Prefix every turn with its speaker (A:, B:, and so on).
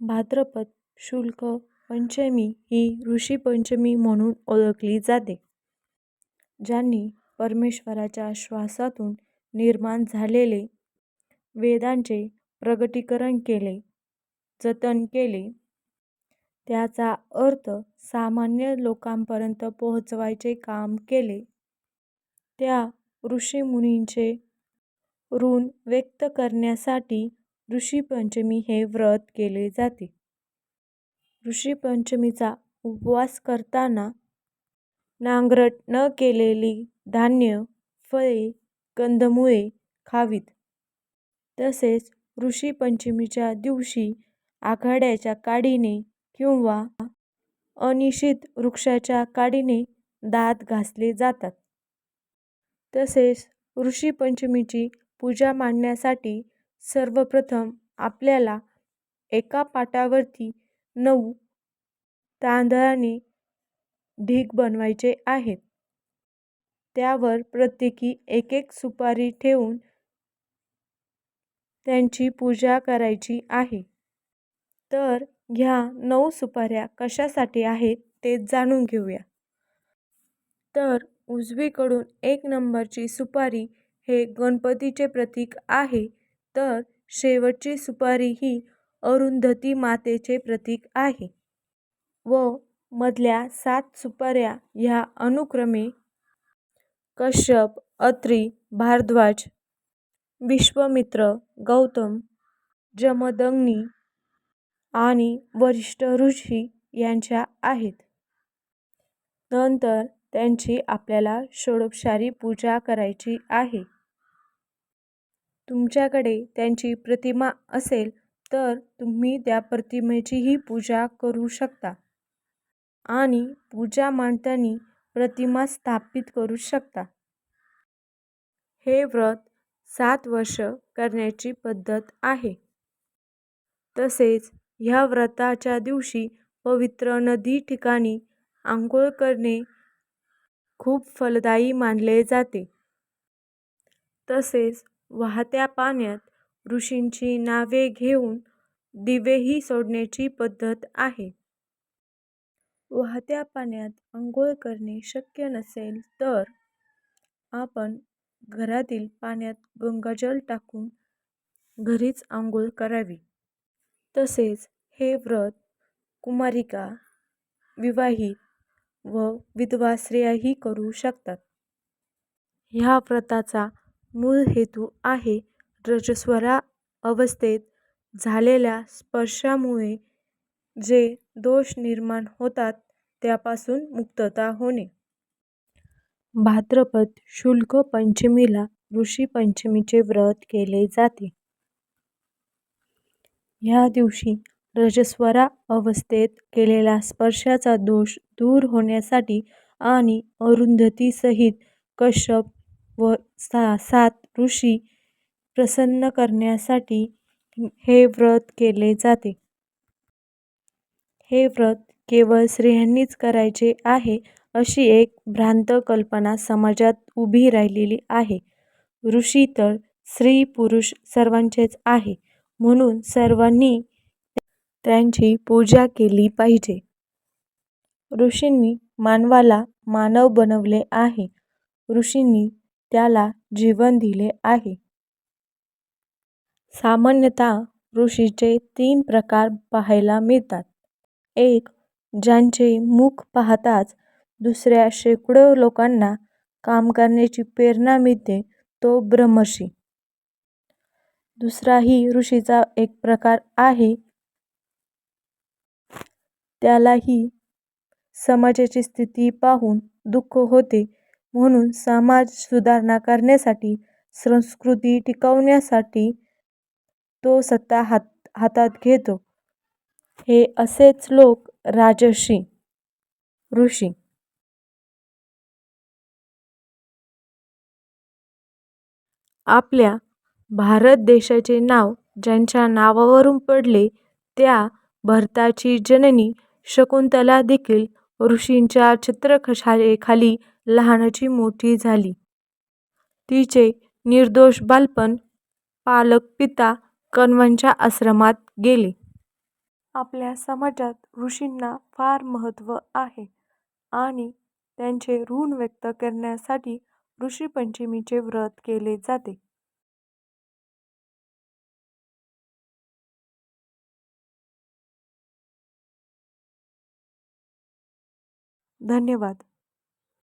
A: भाद्रपद शुक्ल पंचमी ही ऋषी पंचमी म्हणून ओळखली जाते. ज्यांनी परमेश्वराच्या श्वासातून निर्माण झालेले वेदांचे प्रगटीकरण केले, जतन केले, त्याचा अर्थ सामान्य लोकांपर्यंत पोहोचवायचे काम केले, त्या ऋषीमुनींचे ऋण व्यक्त करण्यासाठी ऋषीपंचमी हे व्रत केले जाते. ऋषीपंचमीचा उपवास करताना नांगरट न केलेली धान्य, फळे, कंदमुळे खावीत. तसेच ऋषीपंचमीच्या दिवशी आघाड्याच्या काडीने किंवा अनिशित वृक्षाच्या काडीने दात घासले जातात. तसेच ऋषीपंचमीची पूजा मांडण्यासाठी सर्वप्रथम आपल्याला एका पाटावरती नऊ तांदळाने ढीग बनवायचे आहेत. त्यावर प्रत्येकी एक-एक सुपारी ठेवून त्यांची पूजा करायची आहे. तर ह्या नऊ सुपाऱ्या कशासाठी आहेत ते जाणून घेऊया. तर उजवीकडून एक नंबरची सुपारी हे गणपतीचे प्रतीक आहे तर शेवटची सुपारी ही अरुंधती मातेचे प्रतीक आहे व मधल्या सात सुपाऱ्या ह्या अनुक्रमे कश्यप, अत्री, भारद्वाज, विश्वामित्र, गौतम, जमदग्नी आणि वरिष्ठ ऋषी यांच्या आहेत. नंतर त्यांची आपल्याला षोडोपशारी पूजा करायची आहे. तुमच्याकडे त्यांची प्रतिमा असेल तर तुम्ही त्या प्रतिमेचीही पूजा करू शकता आणि पूजा मांडताना प्रतिमा स्थापित करू शकता. हे व्रत सात वर्ष करण्याची पद्धत आहे. तसेच ह्या व्रताच्या दिवशी पवित्र नदी ठिकाणी आंघोळ करणे खूप फलदायी मानले जाते. तसेच वाहत्या पाण्यात ऋषींची नावे घेऊन दिवेही सोडण्याची पद्धत आहे. वाहत्या पाण्यात आंघोळ करणे शक्य नसेल तर आपण घरातील पाण्यात गंगाजल टाकून घरीच आंघोळ करावी. तसेच हे व्रत कुमारिका, विवाहित व विधवा स्त्रियाही करू शकतात. ह्या व्रताचा मूळ हेतू आहे रजस्वरा अवस्थेत झालेल्या स्पर्शामुळे जे दोष निर्माण होतात त्यापासून मुक्तता होणे. भाद्रपद शुल्क पंचमीला ऋषी पंचमीचे व्रत केले जाते. ह्या दिवशी रजस्वरा अवस्थेत केलेला स्पर्शाचा दोष दूर होण्यासाठी आणि अरुंधतीसहित कश्यप व सा सात ऋषी प्रसन्न करण्यासाठी हे व्रत केले जाते. हे व्रत केवळ स्त्रियांनीच करायचे आहे अशी एक भ्रांत कल्पना समाजात उभी राहिलेली आहे. ऋषी तर स्त्री-पुरुष सर्वांचेच आहे म्हणून सर्वांनी त्यांची पूजा केली पाहिजे. ऋषींनी मानवाला मानव बनवले आहे. ऋषींनी त्याला जीवन दिले आहे. सामान्यतः ऋषीचे तीन प्रकार पाहायला मिळतात. एक ज्यांचे मुख पाहताच दुसऱ्या शेकडो लोकांना काम करण्याची प्रेरणा मिळते तो ब्रह्मर्षी. दुसराही ऋषीचा एक प्रकार आहे. त्यालाही समाजाची स्थिती पाहून दुःख होते म्हणून समाज सुधारणा करण्यासाठी, संस्कृती टिकवण्यासाठी तो सत्ता हातात घेतो. हे असेच लोक राजर्षी. ऋषी आपल्या भारत देशाचे नाव ज्यांच्या नावावरून पडले त्या भरताची जननी शकुंतला देखील ऋषींच्या छत्रछायेखाली लहानाची मोठी झाली. तिचे निर्दोष बालपण पालक पिता कण्वांच्या आश्रमात गेले. आपल्या समाजात ऋषींना फार महत्त्व आहे आणि त्यांचे ऋण व्यक्त करण्यासाठी ऋषीपंचमीचे व्रत केले जाते धन्यवाद